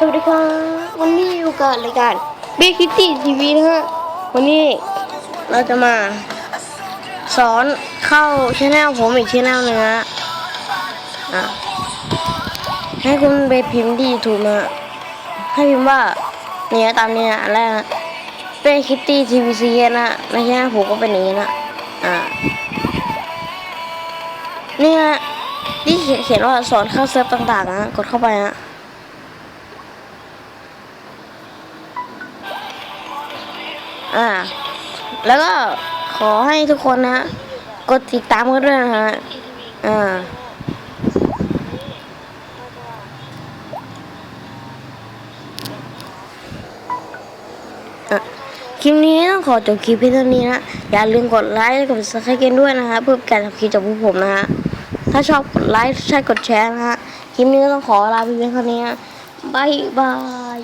สวัสดีครับ วันนี้อยู่กับรายการเบคิตตี้ทีวีนะฮะ วันนี้เราจะมาสอนเข้าชแนลผมอีกชแนลหนึงนะอะให้คุณไปพิมพ์ที่ถูกมาให้พิมพ์ว่าเนี่ยตามนี้นะอันแรกเบคิตตี้ทีวีซีนะในชแนลผมก็เป็นอย่างนี้นะอ่านี่ฮะที่เขียนเขียนว่าสอนเข้าเซิร์ฟต่างๆนะกดเข้าไปนะ อ่า แล้วก็ขอให้ทุกคนนะกดติดตามกันด้วยนะฮะ อ่าคลิปนี้ต้องขอจบคลิปเพียงเท่านี้นะ อย่าลืมกดไลค์กดซับสไครต์กันด้วยนะฮะเพื่อการทำคลิปจากพวกผมนะฮะ ถ้าชอบกดไลค์ใช่กดแชร์นะฮะ คลิปนี้ก็ต้องขอลาไปเพียงเท่านี้นะบายบาย